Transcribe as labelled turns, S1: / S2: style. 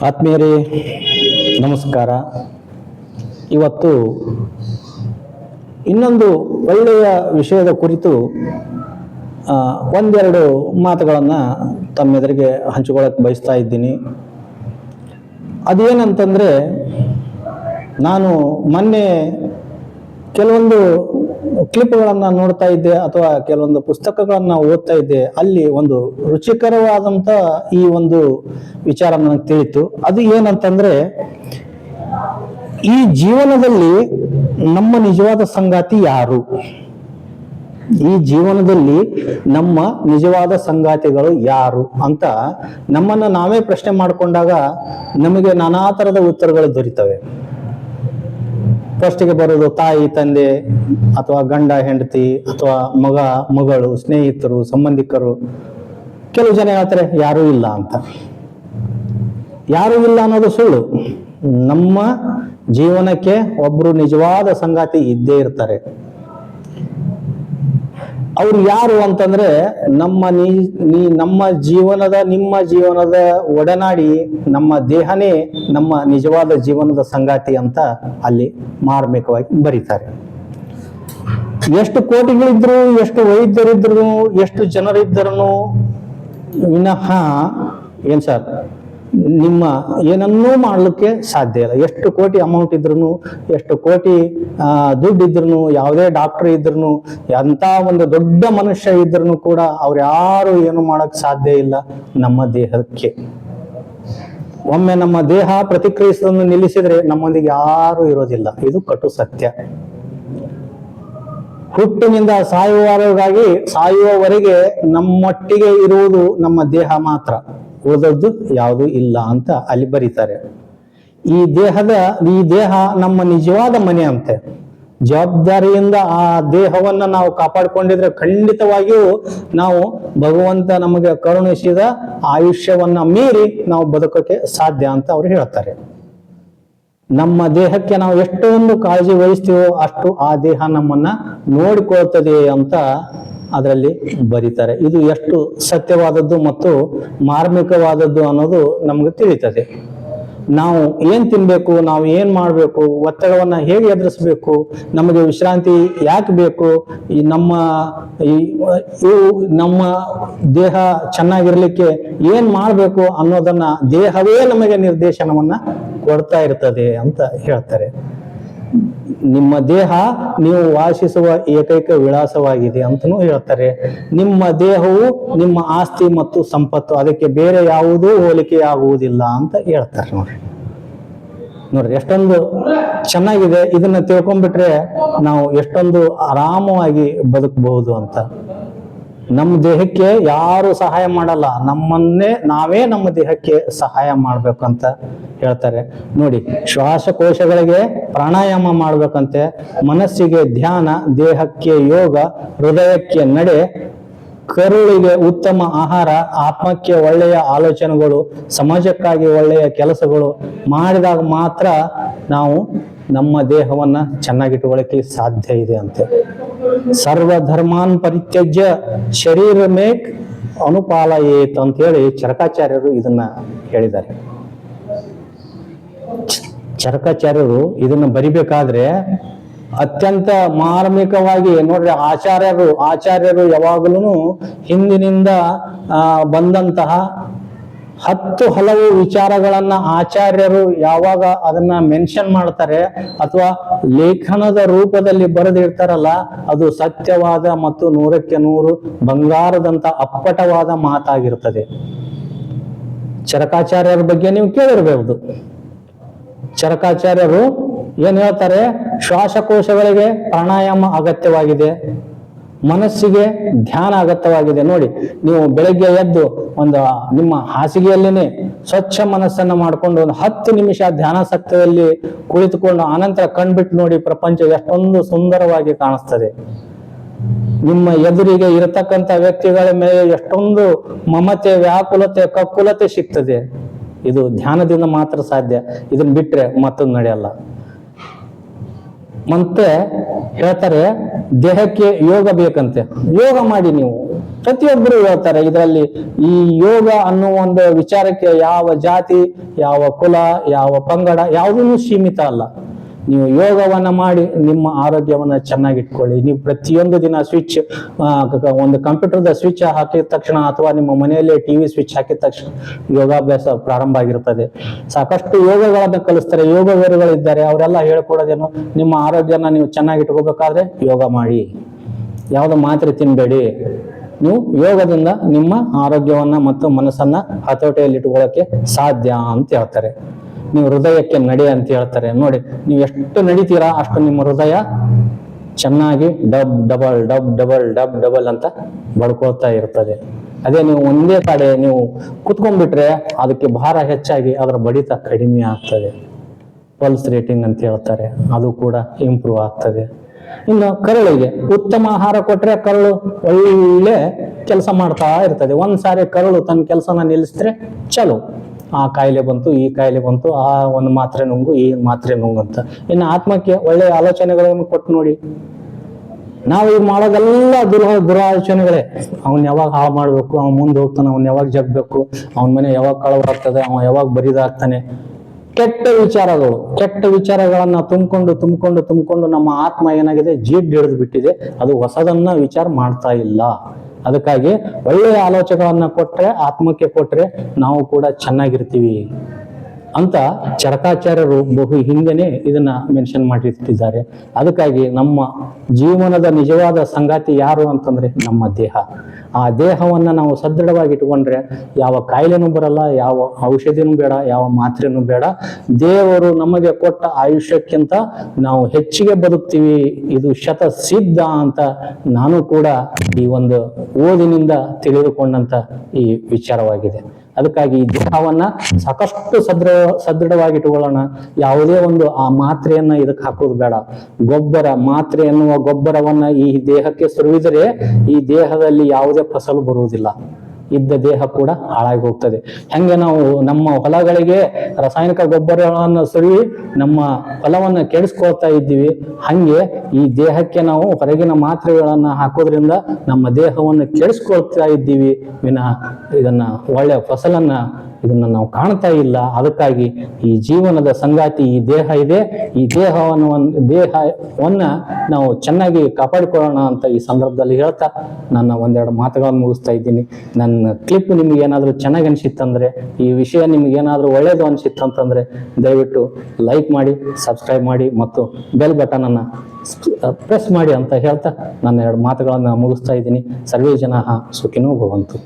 S1: ಆತ್ಮೀಯರೇ, ನಮಸ್ಕಾರ. ಇವತ್ತು ಇನ್ನೊಂದು ಒಳ್ಳೆಯ ವಿಷಯದ ಕುರಿತು ಒಂದೆರಡು ಮಾತುಗಳನ್ನು ತಮ್ಮೆದುರಿಗೆ ಹಂಚಿಕೊಳ್ಳಕ್ಕೆ ಬಯಸ್ತಾ ಇದ್ದೀನಿ. ಅದೇನಂತಂದರೆ, ನಾನು ಮೊನ್ನೆ ಕೆಲವೊಂದು ಕ್ಲಿಪ್ಗಳನ್ನು ನೋಡ್ತಾ ಇದ್ದೆ ಅಥವಾ ಕೆಲವೊಂದು ಪುಸ್ತಕಗಳನ್ನ ಓದ್ತಾ ಇದ್ದೆ, ಅಲ್ಲಿ ಒಂದು ರುಚಿಕರವಾದಂತ ಈ ಒಂದು ವಿಚಾರ ನನಗೆ ತಿಳಿತು. ಅದು ಏನಂತಂದ್ರೆ, ಈ ಜೀವನದಲ್ಲಿ ನಮ್ಮ ನಿಜವಾದ ಸಂಗಾತಿ ಯಾರು? ಈ ಜೀವನದಲ್ಲಿ ನಮ್ಮ ನಿಜವಾದ ಸಂಗಾತಿಗಳು ಯಾರು ಅಂತ ನಮ್ಮನ್ನ ನಾವೇ ಪ್ರಶ್ನೆ ಮಾಡಿಕೊಂಡಾಗ ನಮಗೆ ನಾನಾ ತರದ ಉತ್ತರಗಳು ದೊರೀತವೆ. ಫಸ್ಟಿಗೆ ಬರೋದು ತಾಯಿ, ತಂದೆ ಅಥವಾ ಗಂಡ, ಹೆಂಡತಿ ಅಥವಾ ಮಗ, ಮಗಳು, ಸ್ನೇಹಿತರು, ಸಂಬಂಧಿಕರು. ಕೆಲವು ಜನ ಹೇಳ್ತಾರೆ, ಯಾರೂ ಇಲ್ಲ ಅಂತ. ಯಾರೂ ಇಲ್ಲ ಅನ್ನೋದು ಸುಳ್ಳು. ನಮ್ಮ ಜೀವನಕ್ಕೆ ಒಬ್ರು ನಿಜವಾದ ಸಂಗಾತಿ ಇದ್ದೇ ಇರ್ತಾರೆ. ಅವ್ರು ಯಾರು ಅಂತಂದ್ರೆ ನಮ್ಮ ನೀ ನೀ, ನಮ್ಮ ಜೀವನದ, ನಿಮ್ಮ ಜೀವನದ ಒಡನಾಡಿ, ನಮ್ಮ ದೇಹನೇ ನಮ್ಮ ನಿಜವಾದ ಜೀವನದ ಸಂಗಾತಿ ಅಂತ ಅಲ್ಲಿ ಮಾರ್ಮಿಕವಾಗಿ ಬರೀತಾರೆ. ಎಷ್ಟು ಕೋಟಿಗಳಿದ್ರು, ಎಷ್ಟು ವೈದ್ಯರಿದ್ರು, ಎಷ್ಟು ಜನರಿದ್ದರೂ ವಿನಃ ಏನ್ ಸರ್? ನಿಮ್ಮ ಏನನ್ನೂ ಮಾಡಲಿಕ್ಕೆ ಸಾಧ್ಯ ಇಲ್ಲ. ಎಷ್ಟು ಕೋಟಿ ಅಮೌಂಟ್ ಇದ್ರೂ ಎಷ್ಟು ಕೋಟಿ ದುಡ್ಡು ಇದ್ರು ಯಾವುದೇ ಡಾಕ್ಟರ್ ಇದ್ರೂ ಎಂಥ ಒಂದು ದೊಡ್ಡ ಮನುಷ್ಯ ಇದ್ರು ಕೂಡ ಅವ್ರು ಯಾರು ಏನು ಮಾಡಕ್ ಸಾಧ್ಯ ಇಲ್ಲ ನಮ್ಮ ದೇಹಕ್ಕೆ. ಒಮ್ಮೆ ನಮ್ಮ ದೇಹ ಪ್ರತಿಕ್ರಿಯಿಸೋದನ್ನು ನಿಲ್ಲಿಸಿದ್ರೆ ನಮ್ಮೊಂದಿಗೆ ಯಾರು ಇರೋದಿಲ್ಲ. ಇದು ಕಟು ಸತ್ಯ. ಹುಟ್ಟಿನಿಂದ ಸಾಯುವವರೆಗಾಗಿ, ಸಾಯುವವರೆಗೆ ನಮ್ಮೊಟ್ಟಿಗೆ ಇರುವುದು ನಮ್ಮ ದೇಹ ಮಾತ್ರ. ಉಳಿದದ್ದು ಯಾವುದೂ ಇಲ್ಲ ಅಂತ ಅಲ್ಲಿ ಬರೀತಾರೆ. ಈ ದೇಹದ, ಈ ದೇಹ ನಮ್ಮ ನಿಜವಾದ ಮನೆ ಅಂತೆ. ಜವಾಬ್ದಾರಿಯಿಂದ ಆ ದೇಹವನ್ನ ನಾವು ಕಾಪಾಡಿಕೊಂಡಿದ್ರೆ ಖಂಡಿತವಾಗಿಯೂ ನಾವು ಭಗವಂತ ನಮಗೆ ಕರುಣಿಸಿದ ಆಯುಷ್ಯವನ್ನ ಮೀರಿ ನಾವು ಬದುಕೋಕೆ ಸಾಧ್ಯ ಅಂತ ಅವ್ರು ಹೇಳ್ತಾರೆ. ನಮ್ಮ ದೇಹಕ್ಕೆ ನಾವು ಎಷ್ಟೊಂದು ಕಾಳಜಿ ವಹಿಸ್ತೀವೋ ಅಷ್ಟು ಆ ದೇಹ ನಮ್ಮನ್ನ ನೋಡಿಕೊಳ್ತದೆ ಅಂತ ಅದರಲ್ಲಿ ಬರೀತಾರೆ. ಇದು ಎಷ್ಟು ಸತ್ಯವಾದದ್ದು ಮತ್ತು ಮಾರ್ಮಿಕವಾದದ್ದು ಅನ್ನೋದು ನಮಗೆ ತಿಳಿತದೆ. ನಾವು ಏನ್ ತಿನ್ಬೇಕು, ನಾವು ಏನ್ ಮಾಡಬೇಕು, ಒತ್ತಡವನ್ನ ಹೇಗೆ ಎದುರಿಸ್ಬೇಕು, ನಮಗೆ ವಿಶ್ರಾಂತಿ ಯಾಕೆ ಬೇಕು, ಈ ನಮ್ಮ ಈ ನಮ್ಮ ದೇಹ ಚೆನ್ನಾಗಿರ್ಲಿಕ್ಕೆ ಏನ್ ಮಾಡಬೇಕು ಅನ್ನೋದನ್ನ ದೇಹವೇ ನಮಗೆ ನಿರ್ದೇಶನವನ್ನ ಕೊಡ್ತಾ ಇರ್ತದೆ ಅಂತ ಹೇಳ್ತಾರೆ. ನಿಮ್ಮ ದೇಹ ನೀವು ವಾಸಿಸುವ ಏಕೈಕ ವಿಳಾಸವಾಗಿದೆ ಅಂತಲೂ ಹೇಳ್ತಾರೆ. ನಿಮ್ಮ ದೇಹವು ನಿಮ್ಮ ಆಸ್ತಿ ಮತ್ತು ಸಂಪತ್ತು, ಅದಕ್ಕೆ ಬೇರೆ ಯಾವುದೂ ಹೋಲಿಕೆ ಆಗುವುದಿಲ್ಲ ಅಂತ ಹೇಳ್ತಾರೆ ನೋಡ್ರಿ. ನೋಡ್ರಿ, ಎಷ್ಟೊಂದು ಚೆನ್ನಾಗಿದೆ. ಇದನ್ನ ತಿಳ್ಕೊಂಡ್ಬಿಟ್ರೆ ನಾವು ಎಷ್ಟೊಂದು ಆರಾಮವಾಗಿ ಬದುಕಬಹುದು ಅಂತ. ನಮ್ಮ ದೇಹಕ್ಕೆ ಯಾರು ಸಹಾಯ ಮಾಡಲ್ಲ, ನಮ್ಮನ್ನೇ ನಾವೇ ನಮ್ಮ ದೇಹಕ್ಕೆ ಸಹಾಯ ಮಾಡ್ಬೇಕು ಅಂತ ಹೇಳ್ತಾರೆ. ನೋಡಿ, ಶ್ವಾಸಕೋಶಗಳಿಗೆ ಪ್ರಾಣಾಯಾಮ ಮಾಡ್ಬೇಕಂತೆ, ಮನಸ್ಸಿಗೆ ಧ್ಯಾನ, ದೇಹಕ್ಕೆ ಯೋಗ, ಹೃದಯಕ್ಕೆ ನಡೆ ಕರುಳಿಗೆ ಉತ್ತಮ ಆಹಾರ, ಆತ್ಮಕ್ಕೆ ಒಳ್ಳೆಯ ಆಲೋಚನೆಗಳು, ಸಮಾಜಕ್ಕಾಗಿ ಒಳ್ಳೆಯ ಕೆಲಸಗಳು ಮಾಡಿದಾಗ ಮಾತ್ರ ನಾವು ನಮ್ಮ ದೇಹವನ್ನ ಚೆನ್ನಾಗಿಟ್ಟುಕೊಳ್ಳಕ್ಕೆ ಸಾಧ್ಯ ಇದೆ ಅಂತೆ. ಸರ್ವ ಧರ್ಮಾನ್ ಪರಿತ್ಯಜ್ಯ ಶರೀರ ಮೇಕ್ ಅನುಪಾಲಯೇತ್ ಅಂತ ಹೇಳಿ ಚರಕಾಚಾರ್ಯರು ಇದನ್ನ ಹೇಳಿದ್ದಾರೆ. ಚರಕಾಚಾರ್ಯರು ಇದನ್ನ ಬರಿಬೇಕಾದ್ರೆ ಅತ್ಯಂತ ಮಾರ್ಮಿಕವಾಗಿ ನೋಡ್ರಿ ಆಚಾರ್ಯರು ಆಚಾರ್ಯರು ಯಾವಾಗಲೂ ಹಿಂದಿನಿಂದ ಬಂದಂತಹ ಹತ್ತು ಹಲವು ವಿಚಾರಗಳನ್ನ ಆಚಾರ್ಯರು ಯಾವಾಗ ಅದನ್ನ ಮೆನ್ಷನ್ ಮಾಡ್ತಾರೆ ಅಥವಾ ಲೇಖನದ ರೂಪದಲ್ಲಿ ಬರೆದಿರ್ತಾರಲ್ಲ, ಅದು ಸತ್ಯವಾದ ಮತ್ತು ನೂರಕ್ಕೆ ನೂರು ಬಂಗಾರದಂತ ಅಪ್ಪಟವಾದ ಮಾತಾಗಿರ್ತದೆ. ಚರಕಾಚಾರ್ಯರ ಬಗ್ಗೆ ನೀವು ಕೇಳಿರ್ಬಹುದು ಚರಕಾಚಾರ್ಯರು ಏನ್ ಹೇಳ್ತಾರೆ? ಶ್ವಾಸಕೋಶಗಳಿಗೆ ಪ್ರಾಣಾಯಾಮ ಅಗತ್ಯವಾಗಿದೆ. ಮನಸ್ಸಿಗೆ ಧ್ಯಾನ ಅಗತ್ಯವಾಗಿದೆ. ನೋಡಿ, ನೀವು ಬೆಳಗ್ಗೆ ಎದ್ದು ಒಂದು, ನಿಮ್ಮ ಹಾಸಿಗೆಯಲ್ಲೇನೆ ಸ್ವಚ್ಛ ಮನಸ್ಸನ್ನ ಮಾಡ್ಕೊಂಡು ಒಂದು ಹತ್ತು ನಿಮಿಷ ಧ್ಯಾನಾಸಕ್ತದಲ್ಲಿ ಕುಳಿತುಕೊಂಡು ಆನಂತರ ಕಣ್ಬಿಟ್ಟು ನೋಡಿ ಪ್ರಪಂಚ ಎಷ್ಟೊಂದು ಸುಂದರವಾಗಿ ಕಾಣಿಸ್ತದೆ. ನಿಮ್ಮ ಎದುರಿಗೆ ಇರತಕ್ಕಂತ ವ್ಯಕ್ತಿಗಳ ಮೇಲೆ ಎಷ್ಟೊಂದು ಮಮತೆ, ವ್ಯಾಕುಲತೆ ಕಕ್ಕುಲತೆ ಸಿಗ್ತದೆ. ಇದು ಧ್ಯಾನದಿಂದ ಮಾತ್ರ ಸಾಧ್ಯ. ಇದನ್ನ ಬಿಟ್ರೆ ಮತ್ತೊಂದು ನಡೆಯಲ್ಲ. ಮತ್ತೆ ಹೇಳ್ತಾರೆ, ದೇಹಕ್ಕೆ ಯೋಗ ಬೇಕಂತೆ. ಯೋಗ ಮಾಡಿ ನೀವು. ಪ್ರತಿಯೊಬ್ಬರು ಹೇಳ್ತಾರೆ, ಇದರಲ್ಲಿ ಈ ಯೋಗ ಅನ್ನೋ ಒಂದು ವಿಚಾರಕ್ಕೆ ಯಾವ ಜಾತಿ, ಯಾವ ಕುಲ, ಯಾವ ಪಂಗಡ ಯಾವುದೂ ಸೀಮಿತ ಅಲ್ಲ. ನೀವು ಯೋಗವನ್ನ ಮಾಡಿ, ನಿಮ್ಮ ಆರೋಗ್ಯವನ್ನ ಚೆನ್ನಾಗಿಟ್ಕೊಳ್ಳಿ. ನೀವು ಪ್ರತಿಯೊಂದು ದಿನ ಸ್ವಿಚ್ ಒಂದು ಕಂಪ್ಯೂಟರ್ದ ಸ್ವಿಚ್ ಹಾಕಿದ ತಕ್ಷಣ ಅಥವಾ ನಿಮ್ಮ ಮನೆಯಲ್ಲೇ ಟಿವಿ ಸ್ವಿಚ್ ಹಾಕಿದ ತಕ್ಷಣ ಯೋಗಾಭ್ಯಾಸ ಪ್ರಾರಂಭ ಆಗಿರುತ್ತದೆ ಸಾಕಷ್ಟು ಯೋಗಗಳನ್ನ ಕಲಿಸ್ತಾರೆ ಯೋಗ ವೇರುಗಳಿದ್ದಾರೆ ಅವರೆಲ್ಲ ಹೇಳ್ಕೊಡೋದೇನು, ನಿಮ್ಮ ಆರೋಗ್ಯನ ನೀವು ಚೆನ್ನಾಗಿಟ್ಕೋಬೇಕಾದ್ರೆ ಯೋಗ ಮಾಡಿ. ಯಾವುದೋ ಮಾತ್ರೆ ತಿನ್ಬೇಡಿ. ನೀವು ಯೋಗದಿಂದ ನಿಮ್ಮ ಆರೋಗ್ಯವನ್ನ ಮತ್ತು ಮನಸ್ಸನ್ನ ಹತೋಟಿಯಲ್ಲಿ ಇಟ್ಕೊಳ್ಳೋಕೆ ಸಾಧ್ಯ ಅಂತ ಹೇಳ್ತಾರೆ. ನೀವು ಹೃದಯಕ್ಕೆ ನಡೆ ಅಂತ ಹೇಳ್ತಾರೆ. ನೋಡಿ, ನೀವು ಎಷ್ಟು ನಡಿತೀರಾ ಅಷ್ಟು ನಿಮ್ಮ ಹೃದಯ ಚೆನ್ನಾಗಿ ಡಬ್ ಡಬಲ್ ಡಬ್ ಡಬಲ್ ಡಬ್ ಡಬಲ್ ಅಂತ ಬಡ್ಕೊಳ್ತಾ ಇರ್ತದೆ. ಅದೇ ನೀವು ಒಂದೇ ಕಡೆ ನೀವು ಕುತ್ಕೊಂಡ್ಬಿಟ್ರೆ ಅದಕ್ಕೆ ಭಾರ ಹೆಚ್ಚಾಗಿ ಅದರ ಬಡಿತ ಕಡಿಮೆ ಆಗ್ತದೆ. ಪಲ್ಸ್ ರೇಟಿಂಗ್ ಅಂತ ಹೇಳ್ತಾರೆ. ಅದು ಕೂಡ ಇಂಪ್ರೂವ್ ಆಗ್ತದೆ. ಇನ್ನು ಕರಳಿಗೆ ಉತ್ತಮ ಆಹಾರ ಕೊಟ್ರೆ ಕರಳು ಒಳ್ಳೆ ಕೆಲಸ ಮಾಡ್ತಾ ಇರ್ತದೆ. ಒಂದ್ ಸಾರಿ ಕರಳು ತನ್ನ ಕೆಲಸನ ನಿಲ್ಲಿಸಿದ್ರೆ ಚಲೋ. ಆ ಕಾಯಿಲೆ ಬಂತು, ಈ ಕಾಯಿಲೆ ಬಂತು, ಆ ಒಂದು ಮಾತ್ರೆ ನುಂಗು, ಈ ಮಾತ್ರೆ ನುಂಗು ಅಂತ. ಇನ್ನು ಆತ್ಮಕ್ಕೆ ಒಳ್ಳೆಯ ಆಲೋಚನೆಗಳನ್ನು ಕೊಟ್ಟು ನೋಡಿ. ನಾವು ಈಗ ಮಾಡೋದೆಲ್ಲ ದುರ ದುರಾಲೋಚನೆಗಳೇ ಅವ್ನ್ ಯಾವಾಗ ಹಾಳು ಮಾಡ್ಬೇಕು, ಅವ್ನ್ ಮುಂದೆ ಹೋಗ್ತಾನೆ, ಅವ್ನ್ ಯಾವಾಗ ಜಗ್ಬೇಕು, ಅವನ ಮನೆ ಯಾವಾಗ ಕಳವಾಗ್ತದೆ ಅವ ಯಾವಾಗ ಬರಿದಾಗ್ತಾನೆ. ಕೆಟ್ಟ ವಿಚಾರಗಳು, ಕೆಟ್ಟ ವಿಚಾರಗಳನ್ನ ತುಂಬಿಕೊಂಡು ತುಂಬಿಕೊಂಡು ತುಂಬಿಕೊಂಡು ನಮ್ಮ ಆತ್ಮ ಏನಾಗಿದೆ? ಜೀಡ್ ಹಿಡಿದು ಬಿಟ್ಟಿದೆ. ಅದು ಹೊಸದನ್ನ ವಿಚಾರ ಮಾಡ್ತಾ ಇಲ್ಲ. ಅದಕ್ಕಾಗಿ ಒಳ್ಳೆಯ ಆಲೋಚನೆಗಳನ್ನ ಕೊಟ್ರೆ, ಆತ್ಮಕ್ಕೆ ಕೊಟ್ರೆ ನಾವು ಕೂಡ ಚೆನ್ನಾಗಿರ್ತೀವಿ. ಅಂತ ಚರಕಾಚಾರ್ಯರು ಬಹು ಹಿಂದೆನೆ ಇದನ್ನ ಮೆನ್ಷನ್ ಮಾಡಿರ್ತಿದ್ದಾರೆ. ಅದಕ್ಕಾಗಿ ನಮ್ಮ ಜೀವನದ ನಿಜವಾದ ಸಂಗಾತಿ ಯಾರು ಅಂತಂದ್ರೆ ನಮ್ಮ ದೇಹ. ಆ ದೇಹವನ್ನ ನಾವು ಸದೃಢವಾಗಿ ಇಟ್ಕೊಂಡ್ರೆ ಯಾವ ಕಾಯಿಲೆನೂ ಬರಲ್ಲ, ಯಾವ ಔಷಧಿನೂ ಬೇಡ, ಯಾವ ಮಾತ್ರೆನೂ ಬೇಡ. ದೇವರು ನಮಗೆ ಕೊಟ್ಟ ಆಯುಷ್ಯಕ್ಕಿಂತ ನಾವು ಹೆಚ್ಚಿಗೆ ಬದುಕ್ತೀವಿ. ಇದು ಶತ ಸಿದ್ಧ ಅಂತ ನಾನು ಕೂಡ ಈ ಒಂದು ಓದಿನಿಂದ ತಿಳಿದುಕೊಂಡಂತ ಈ ವಿಚಾರವಾಗಿದೆ. ಅದಕ್ಕಾಗಿ ಈ ದೇಹವನ್ನ ಸಾಕಷ್ಟು ಸದೃ, ಸದೃಢವಾಗಿ ಇಟ್ಕೊಳ್ಳೋಣ ಯಾವುದೇ ಒಂದು ಆ ಮಾತ್ರೆಯನ್ನ ಇದಕ್ಕೆ ಹಾಕೋದು ಬೇಡ. ಗೊಬ್ಬರ, ಮಾತ್ರೆ ಎನ್ನುವ ಗೊಬ್ಬರವನ್ನ ಈ ದೇಹಕ್ಕೆ ಸುರಿದರೆ ಈ ದೇಹದಲ್ಲಿ ಯಾವುದೇ ಫಸಲು ಬರುವುದಿಲ್ಲ. ಇದ್ದ ದೇಹ ಕೂಡ ಹಾಳಾಗಿ ಹೋಗ್ತದೆ ಹಂಗೆ ನಾವು ನಮ್ಮ ಹೊಲಗಳಿಗೆ ರಾಸಾಯನಿಕ ಗೊಬ್ಬರಗಳನ್ನು ಸುರಿ ನಮ್ಮ ಹೊಲವನ್ನು ಕೆಡಿಸ್ಕೊಳ್ತಾ ಇದ್ದೀವಿ. ಹಂಗೆ ಈ ದೇಹಕ್ಕೆ ನಾವು ಹೊರಗಿನ ಮಾತ್ರೆಗಳನ್ನು ಹಾಕೋದ್ರಿಂದ ನಮ್ಮ ದೇಹವನ್ನು ಕೆಡಿಸ್ಕೊಳ್ತಾ ಇದ್ದೀವಿ. ವಿನಃ ಇದನ್ನ ಒಳ್ಳೆಯ ಫಸಲನ್ನ ಇದನ್ನ ನಾವು ಕಾಣ್ತಾ ಇಲ್ಲ. ಅದಕ್ಕಾಗಿ ಈ ಜೀವನದ ಸಂಗಾತಿ, ಈ ದೇಹ ಇದೆ. ಈ ದೇಹವನ್ನು ದೇಹವನ್ನು ನಾವು ಚೆನ್ನಾಗಿ ಕಾಪಾಡಿಕೊಳ್ಳೋಣ ಅಂತ ಈ ಸಂದರ್ಭದಲ್ಲಿ ಹೇಳ್ತಾ ನನ್ನ ಒಂದೆರಡು ಮಾತುಗಳನ್ನು ಮುಗಿಸ್ತಾ ಇದ್ದೀನಿ. ನನ್ನ ಕ್ಲಿಪ್ ನಿಮ್ಗೆ ಏನಾದರೂ ಚೆನ್ನಾಗಿ ಅನಿಸಿತ್ತಂದ್ರೆ, ಈ ವಿಷಯ ನಿಮ್ಗೆ ಏನಾದರೂ ಒಳ್ಳೇದು ಅನಿಸಿತ್ತಂತಂದ್ರೆ, ದಯವಿಟ್ಟು ಲೈಕ್ ಮಾಡಿ ಸಬ್ಸ್ಕ್ರೈಬ್ ಮಾಡಿ ಮತ್ತು ಬೆಲ್ ಬಟನ್ ಅನ್ನ ಪ್ರೆಸ್ ಮಾಡಿ ಅಂತ ಹೇಳ್ತಾ ನನ್ನ ಎರಡು ಮಾತುಗಳನ್ನು ಮುಗಿಸ್ತಾ ಇದ್ದೀನಿ. ಸರ್ವೇ ಜನ ಸುಖಿನೋ ಭವಂತು.